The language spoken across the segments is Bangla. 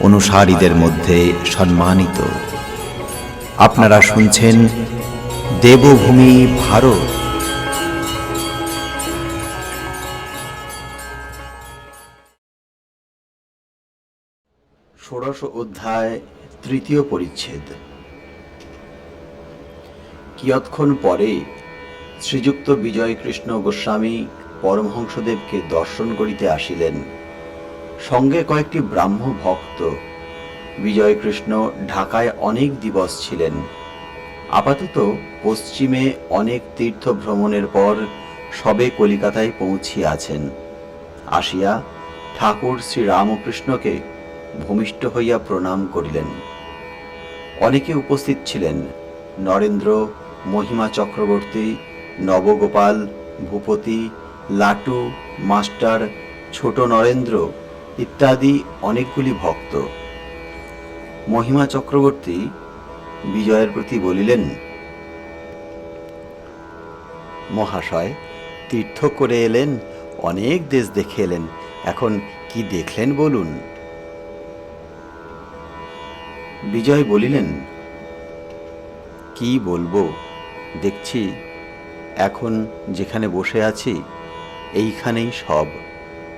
অনুসারীদের মধ্যে সম্মানিত। আপনারা শুনছেন দেবভূমি ভারত। ষোড়শ অধ্যায়, তৃতীয় পরিচ্ছেদ। কিয়ৎক্ষণ পরে শ্রীযুক্ত বিজয়কৃষ্ণ গোস্বামী পরমহংসদেবকে দর্শন করিতে আসিলেন। সঙ্গে কয়েকটি ব্রাহ্ম ভক্ত। বিজয়কৃষ্ণ ঢাকায় অনেক দিবস ছিলেন। আপাতত পশ্চিমে অনেক তীর্থ ভ্রমণের পর সবে কলিকাতায় পৌঁছিয়াছেন আসিয়া ঠাকুর শ্রী রামকৃষ্ণকে ভূমিষ্ঠ হইয়া প্রণাম করিলেন। অনেকে উপস্থিত ছিলেন। নরেন্দ্র, মহিমা চক্রবর্তী, নবগোপাল, ভূপতি, লাটু, মাস্টার, ছোট নরেন্দ্র ইত্যাদি অনেকগুলি ভক্ত। মহিমা চক্রবর্তী বিজয়ের প্রতি বলিলেন, মহাশয়, তীর্থ করে এলেন, অনেক দেশ দেখে এলেন, এখন কি দেখলেন বলুন? বিজয় বলিলেন, কি বলব? দেখছি, এখন যেখানে বসে আছি, এইখানেই সব।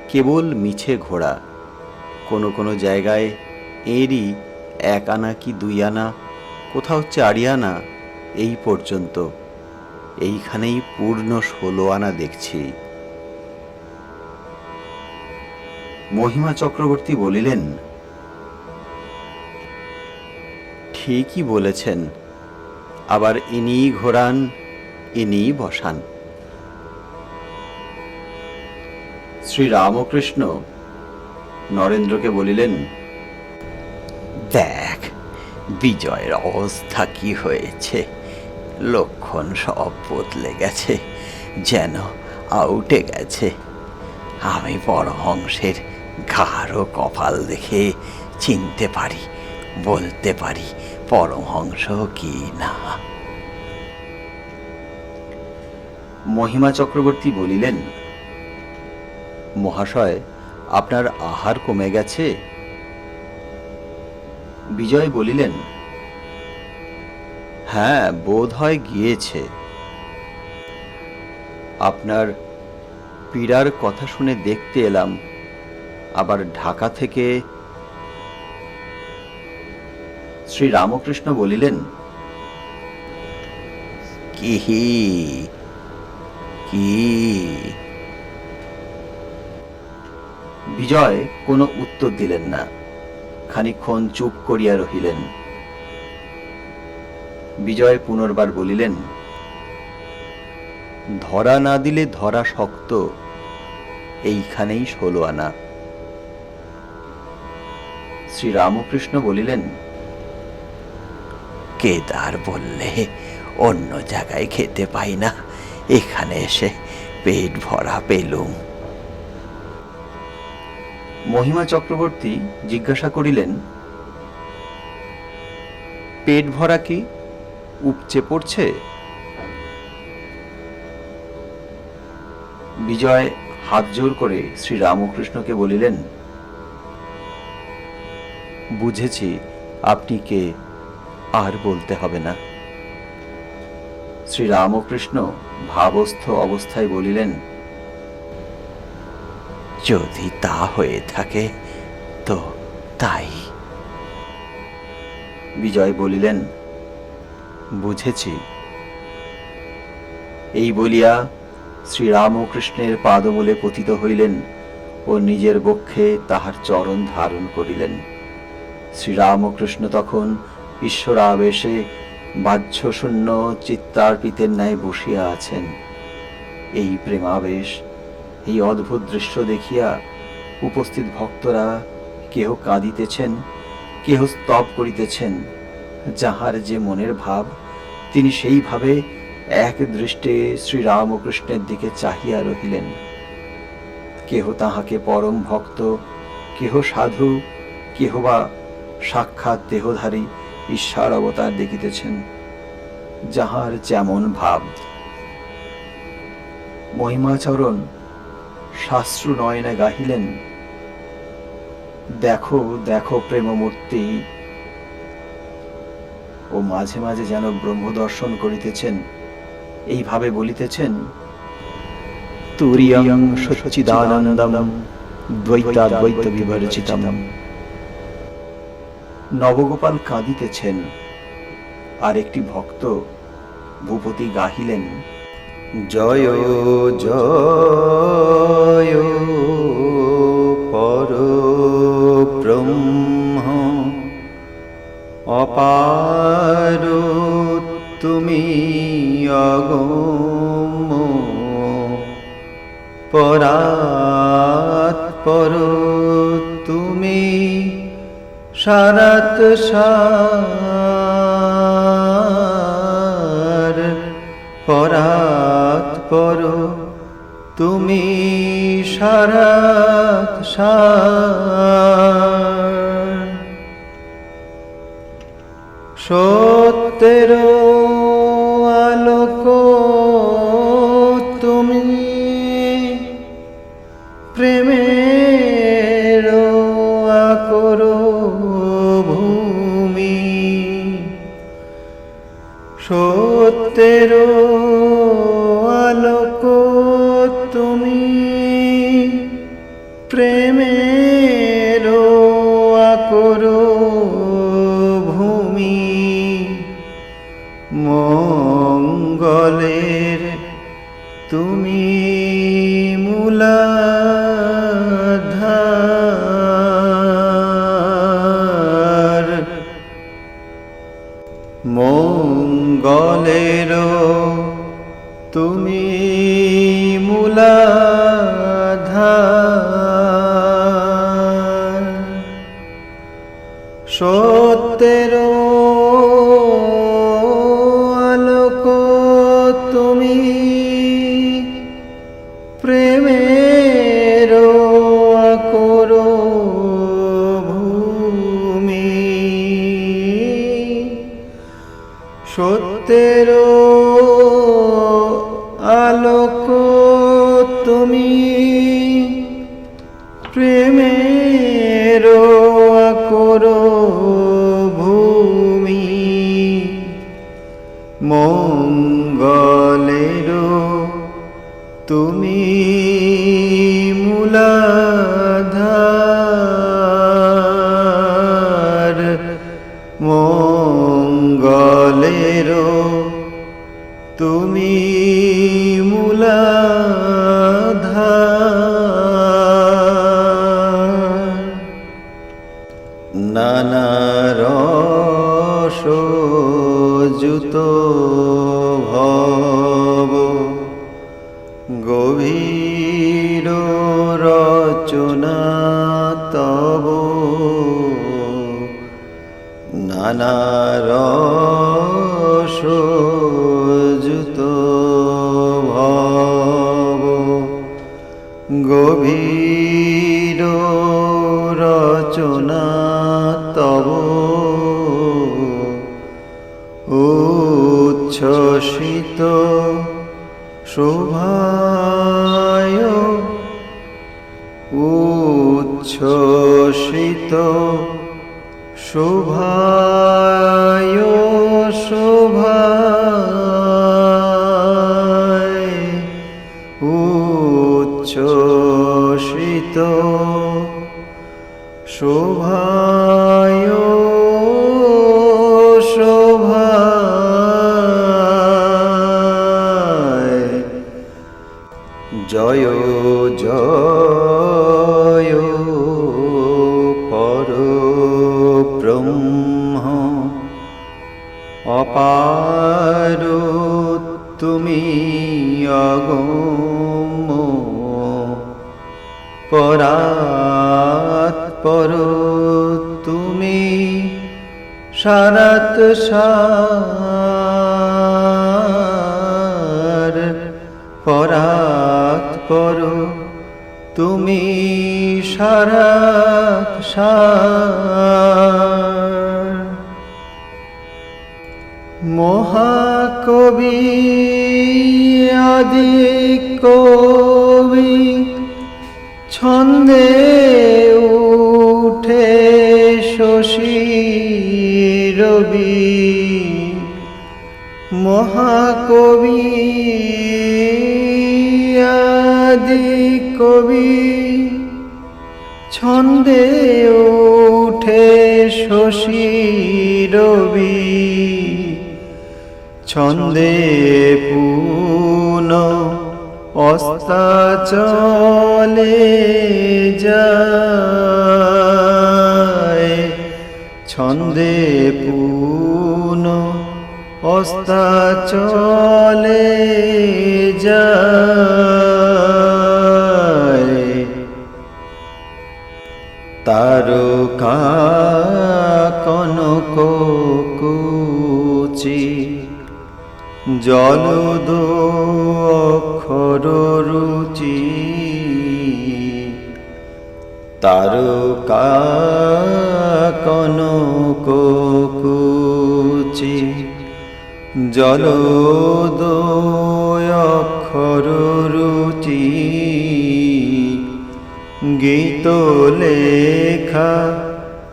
কেবল মিছে ঘোড়া কোনো কোনো জায়গায় এরই এক আনা কি দুই আনা, কোথাও চারি আনা, এই পর্যন্ত। এইখানেই পূর্ণ ষোলো আনা দেখছি। মহিমা চক্রবর্তী বলিলেন, ঠিকই বলেছেন, আবার ইনি ঘোরান ইনি বসান। শ্রী রামকৃষ্ণ নরেন্দ্রকে বলিলেন, দেখ, বিজয়ের অবস্থা কি হয়েছে। লক্ষণ সব বদলে গেছে, যেন আউটে গেছে। আমি পরহংসের গাঢ় কপাল দেখে চিনতে পারি, বলতে পারি পরমহংস কি না? মহিমা চক্রবর্তী বলিলেন, মহাশয় আপনার আহার কমে গেছে? বিজয় বলিলেন হ্যাঁ বোধ হয় গিয়েছে। আপনার পীড়ার কথা শুনে দেখতে এলাম, আবার ঢাকা থেকে শ্রী রামকৃষ্ণ বলিলেন, কি কি বিজয় কোনো উত্তর দিলেন না। খানিক্ষণ চুপ করিয়া রহিলেন। বিজয় পুনর্বার বলিলেন, ধরা না দিলে ধরা শক্ত, এইখানেই ষোলো আনা। শ্রী রামকৃষ্ণ বলিলেন, কেদার বললে অন্য জায়গায় খেতে পাই না, এখানে এসে পেট ভরা পেলুম। মহিমা চক্রবর্তী জিজ্ঞাসা করিলেন, পেট ভরা কি উপচে পড়ছে? বিজয় হাত জোর করে শ্রী রামকৃষ্ণকে বলিলেন, বুঝেছি, আপনি কে, আর বলতে হবে না। শ্রী রামকৃষ্ণ ভাবস্থ অবস্থায় বলিলেন যদি তা হয়ে থাকে, তো তাই। বিজয় বলিলেন, বুঝেছি। এই বলিয়া শ্রীরামকৃষ্ণের পাদমূলে পতিত হইলেন ও নিজের বক্ষে তাহার চরণ ধারণ করিলেন। শ্রীরামকৃষ্ণ তখন ঈশ্বর ঈশ্বরাবেশে বাহ্যশূন্য চিত্তার্পিতের ন্যায় বসিয়া আছেন। এই প্রেমাবেশ এই অদ্ভুত দৃশ্য দেখিয়া উপস্থিত ভক্তরা কেহ কাঁদিতেছেন, কেহ স্তব করিতেছেন। যাহার যে মনের ভাব, তিনি সেইভাবে এক দৃষ্টে শ্রীরামকৃষ্ণের দিকে চাহিয়া রহিলেন। কেহ তাহাকে পরম ভক্ত, কেহ সাধু কেহ বা সাক্ষাৎ দেহধারী ঈশ্বর অবতার দেখিতেছেন, যাহার যেমন ভাব। মহিমাচরণ শাস্ত্রু নয়নে গাহিলেন, দেখো দেখো প্রেমমূর্তি, ও মাঝে মাঝে যেন ব্রহ্ম দর্শন করিতেছেন, এইভাবে বলিতেছেন, তুরিয়ং সচ্চিদানন্দম দ্বৈতাদ্বৈত বিবর্জিতম নবগোপাল কাঁদিতেছেন, আর একটি ভক্ত ভূপতি গাহিলেন জয় জয় পর ব্রহ্ম। অপার তুমি অগম পরাৎ পর তুমি সারাত সার পর তুমি সারাত সার। তুমি প্রেমের তুমি মূলাধার। সত্যের আলোক তুমি প্রেমের আকর ভূমি। সত্যের আলোক তুমি। প্রেমের আকর ভূমি। মঙ্গলের তুমি মূলাধার। মঙ্গলের তুমি মূলাধার। নানা ভব গভীর রচনা তব। নানা রস শোভায় শোভায় উচ্ছ্বসিত শোভায় শোভায়। জয় জয়। অপার তুমি অগম্য। পরাৎ পর তুমি সারাত সার। পরাৎ পর তুমি সারাত সার। মহাকবি আদি কবি ছন্দে উঠে শশী রবি। মহাকবি আদি কবি ছন্দে উঠে শশী রবি। ছন্দে পুন অস্তা চলে যায়। ছন্দে পুন অস্তা চলে যায়। জলদ অক্ষর রুচি। তারকা কনক কুচি। জলদ অক্ষর রুচি। গীত লেখা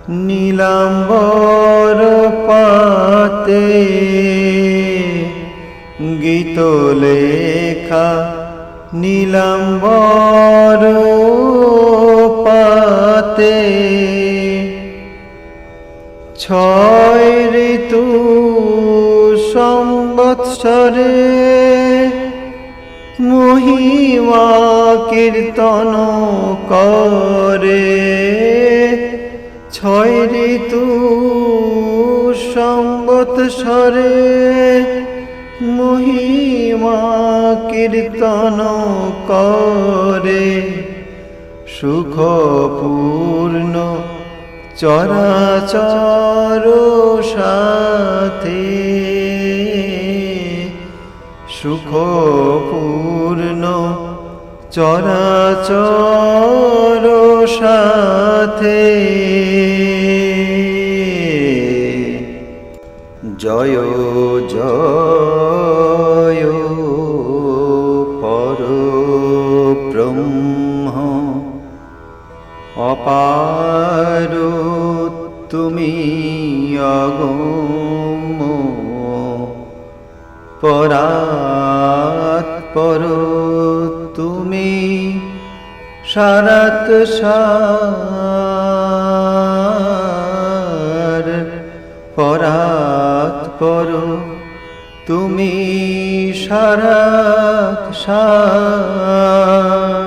নীলাম্বর পাতে। গীত লেখা নীলাম্বর পাতে। ছয় ঋতু সম্বৎসরে মহিমা কীর্তন করে। ছয় ঋতু সম্বৎসরে মহিমা কীর্তন করে সুখপূর্ণ চরাচর সাথে। সুখপূর্ণ চরাচর সাথে। জয় জয়। অপার তুমি অগম্য পরাৎ পর তুমি সারাত সার পরাৎ পর তুমি সারাত সার।